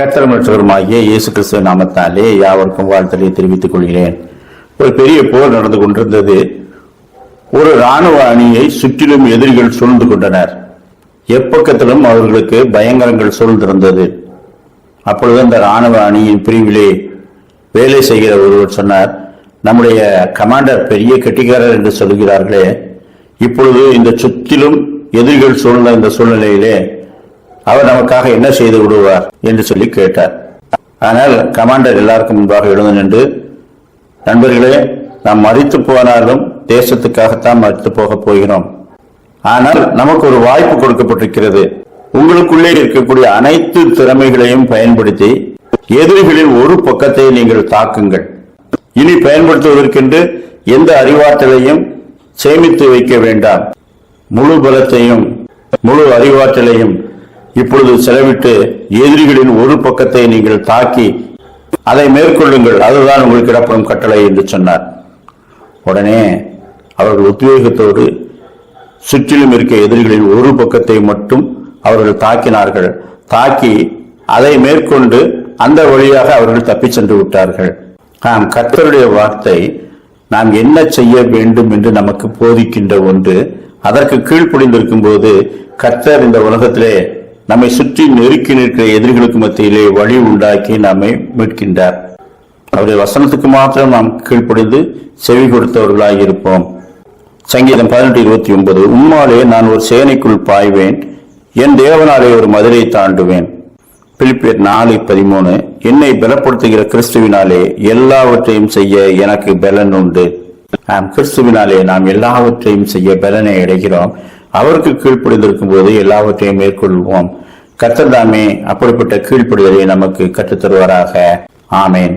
கத்தரமற்றவருமாகிய இயேசு கிறிஸ்துவ நாமத்தாலே யாவருக்கும் வாழ்த்தலை தெரிவித்துக் கொள்கிறேன். ஒரு பெரிய போர் நடந்து கொண்டிருந்தது. ஒரு ராணுவ அணியை சுற்றிலும் எதிரிகள் சூழ்ந்து கொண்டனர். எப்பக்கத்திலும் அவர்களுக்கு பயங்கரங்கள் சூழ்ந்திருந்தது அப்பொழுது அந்த ராணுவ அணியின் பிரிவிலே வேலை செய்கிற ஒருவர் சொன்னார் நம்முடைய கமாண்டர் பெரிய கெட்டிக்காரர் என்று சொல்கிறார்களே இப்பொழுது இந்த சுற்றிலும் எதிரிகள் சூழ்ந்த இந்த சூழ்நிலையிலே அவர் நமக்காக என்ன செய்து விடுவார் என்று சொல்லி கேட்டார். ஆனால் கமாண்டர் எல்லாருக்கும் முன்பாக எழுந்து நின்று நண்பர்களே நாம் மறித்து போனாலும் தேசத்துக்காகத்தான் மறித்து போக போகிறோம். ஆனால் நமக்கு ஒரு வாய்ப்பு கொடுக்கப்பட்டிருக்கிறது. உங்களுக்குள்ளே இருக்கக்கூடிய அனைத்து திறமைகளையும் பயன்படுத்தி எதிரிகளின் ஒரு பக்கத்தை நீங்கள் தாக்குங்கள். இனி பயன்படுத்துவதற்கென்று எந்த அறிவாற்றலையும் சேமித்து வைக்க வேண்டாம். முழு பலத்தையும் முழு அறிவாற்றலையும் இப்பொழுது செலவிட்டு எதிரிகளின் ஒரு பக்கத்தை நீங்கள் தாக்கி அதை மேற்கொள்ளுங்கள். அதுதான் உங்களுக்கு இடப்படும் கட்டளை என்று சொன்னார். உடனே அவர்கள் உத்வேகத்தோடு சுற்றிலும் இருக்க எதிரிகளின் ஒரு பக்கத்தை மட்டும் அவர்கள் தாக்கினார்கள். தாக்கி அதை மேற்கொண்டு அந்த வழியாக அவர்கள் தப்பிச் சென்று விட்டார்கள். நாம் கர்த்தருடைய வார்த்தை நாம் என்ன செய்ய வேண்டும் என்று நமக்கு போதிக்கின்ற ஒன்று அதற்கு கீழ்ப்படிந்திருக்கும் போது கர்த்தர் இந்த உலகத்திலே நம்மை சுற்றி நெருக்கி நிற்கிற எதிரிகளுக்கு மத்தியிலே வழி உண்டாக்கி நம்மை மீட்கின்றார். அவருடைய வசனத்துக்கு மாத்திரம் நாம் கீழ்ப்படிந்து செவி கொடுத்தவர்களாக இருப்போம். சங்கீதம் பதினெட்டு இருபத்தி ஒன்பது உம்மாலே நான் ஒரு சேனைக்குள் பாய்வேன் என் தேவனாலே ஒரு மதுரை தாண்டுவேன். பிலிப்பியர் நாலு பதிமூணு என்னை பலப்படுத்துகிற கிறிஸ்துவினாலே எல்லாவற்றையும் செய்ய எனக்கு பலன் உண்டு. ஆம் கிறிஸ்துவினாலே நாம் எல்லாவற்றையும் செய்ய பலனை அடைகிறோம். அவருக்கு கீழ்ப்படிந்திருக்கும் போது எல்லாவற்றையும் மேற்கொள்வோம். கர்த்தர்தாமே அப்படிப்பட்ட கீழ்ப்படிதலை நமக்கு கற்றுத்தருவாராக. ஆமேன்.